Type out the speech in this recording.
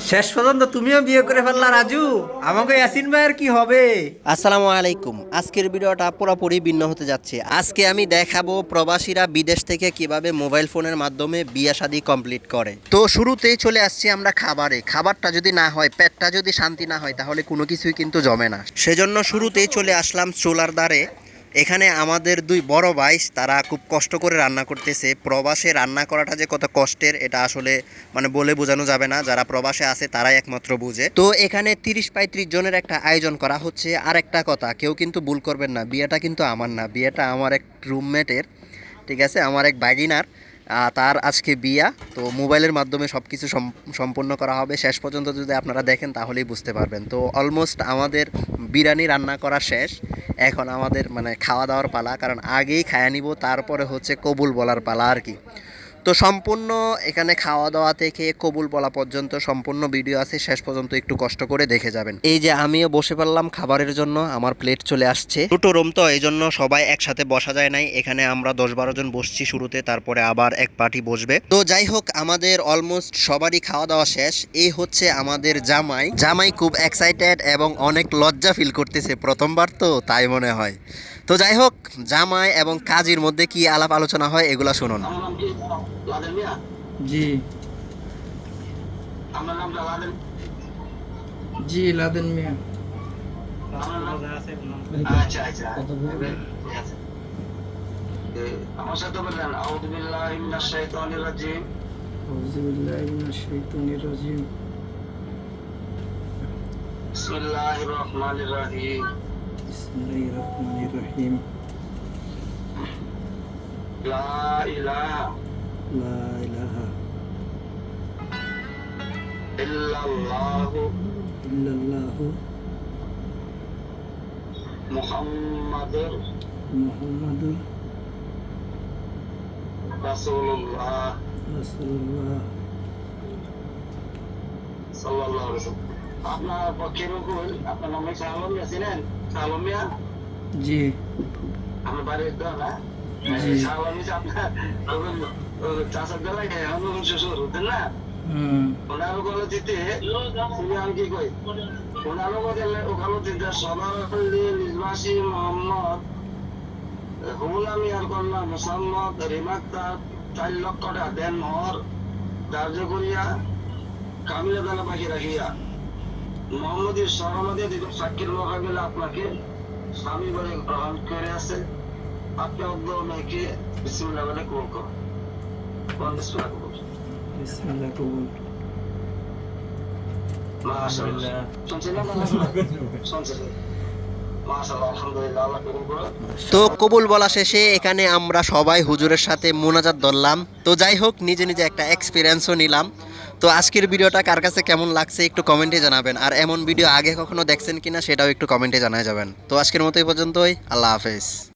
শেষ পর্যন্ত তুমিও বিয়ে করে ফেললা, রাজু। আমাকে ইয়াসিন ভাইয়ের কি হবে? আসসালামু আলাইকুম। আজকের ভিডিওটা পুরোপুরি ভিন্ন হতে যাচ্ছে। আজকে আমি দেখাবো প্রবাসীরা বিদেশ থেকে কীভাবে মোবাইল ফোনের মাধ্যমে বিয়ে শাদী কমপ্লিট করে। তো শুরুতেই চলে আসছি আমরা খাবারে। খাবারটা যদি না হয়, পেটটা যদি শান্তি না হয়, তাহলে কোনো কিছুই কিন্তু জমে না। সেজন্য শুরুতেই চলে আসলাম চুলার দ্বারে। এখানে আমাদের দুই বড় ভাই, তারা খুব কষ্ট করে রান্না করতেছে। প্রবাসে রান্না করাটা যে কত কষ্টের, এটা আসলে মানে বলে বোঝানো যাবে না। যারা প্রবাসে আছে, তারাই একমাত্র বুঝে। তো এখানে তিরিশ পঁয়ত্রিশ জনের একটা আয়োজন করা হচ্ছে। আর একটা কথা, কেউ কিন্তু ভুল করবেন না। বিয়েটা কিন্তু আমার না। বিয়েটা আমার এক রুমমেটের ঠিক আছে? আমার এক বাগিনার। তার আজকে বিয়া, তো মোবাইলের মাধ্যমে সব কিছু সম্পূর্ণ করা হবে। শেষ পর্যন্ত যদি আপনারা দেখেন, তাহলেই বুঝতে পারবেন। তো অলমোস্ট আমাদের বিরিয়ানি রান্না করা শেষ। এখন আমাদের মানে খাওয়া দাওয়ার পালা, কারণ আগেই খায়া নিব, তারপরে হচ্ছে কবুল বলার পালা আর কি। তো সম্পূর্ণ এখানে খাওয়া দাওয়া থেকে কবুল বলা পর্যন্ত সম্পূর্ণ ভিডিও আছে, শেষ পর্যন্ত একটু কষ্ট করে দেখে যাবেন। এই যে আমিও বসে পড়লাম খাবারের জন্য, আমার প্লেট চলে আসছে। দুটো রুম তো, এই জন্য সবাই একসাথে বসা যায় নাই। এখানে আমরা দশ বারো জন বসছি শুরুতে, তারপরে আবার এক পার্টি বসবে। তো যাই হোক, আমাদের অলমোস্ট সবারই খাওয়া দাওয়া শেষ। এই হচ্ছে আমাদের জামাই। জামাই খুব এক্সাইটেড এবং অনেক লজ্জা ফিল করতেছে, প্রথমবার তো, তাই মনে হয়। তো যাই হোক জামাই এবং কাজীর মধ্যে কি আলাপ আলোচনা হয় এগুলা শুনুন। জি। জি লাদেন মিয়া। আচ্ছা আচ্ছা। ঠিক আছে। এ, আমার সাথে বললেন আউযু মিনাশ শাইতানির রাজিম। আউযু মিনাশ শাইতানির রাজিম। বিসমিল্লাহির রহমানির রহিম। Bismillahirrahmanirrahim. La ilaha. La ilaha. Illallahu. Illallahu. Muhammadur. Muhammadur. Rasulullah. Rasulullah. Sallallahu alaihi wasallam. আপনার পক্ষে রকুল আপনার নাম আলম মিয়া ছিলেন আলম মিয়া জি আমার বাড়ির তো না জি। আপনার চাষের বেলায় এখন শ্বশুর হতেন না ওনার গলে দিতে তুমি আমি কি কই ওনার গলে ওখানে দিতে সবাই নির্বাসী মোহাম্মদ হুমুলা মিয়ার কন্যা মোসাম্মদ রিমাক্তার চার লক্ষ টাকা দেন ধার্য করিয়া কামিলা দানা পাখি রাখিয়া মোহাম্মদের সরমদে দিকে সাক্ষীর মোকাবিলা আপনাকে স্বামী বলে গ্রহণ করে আছে। আপনি অব্দ মেয়েকে বিসমিল্লাহ বলে করুন। মাশাআল্লাহ। কবুল করুন তো কবুল বলা শেষে এখানে আমরা সবাই হুজুরের সাথে মোনাজাত ধরলাম। তো যাই হোক নিজে নিজে একটা এক্সপিরিয়েন্সও নিলাম। তো আজকের ভিডিওটা কার কাছে কেমন লাগছে একটু কমেন্টে জানাবেন। আর এমন ভিডিও আগে কখনো দেখছেন কিনা সেটাও একটু কমেন্টে জানায় যাবেন। তো আজকের মতো এই পর্যন্তই, আল্লাহ হাফেজ।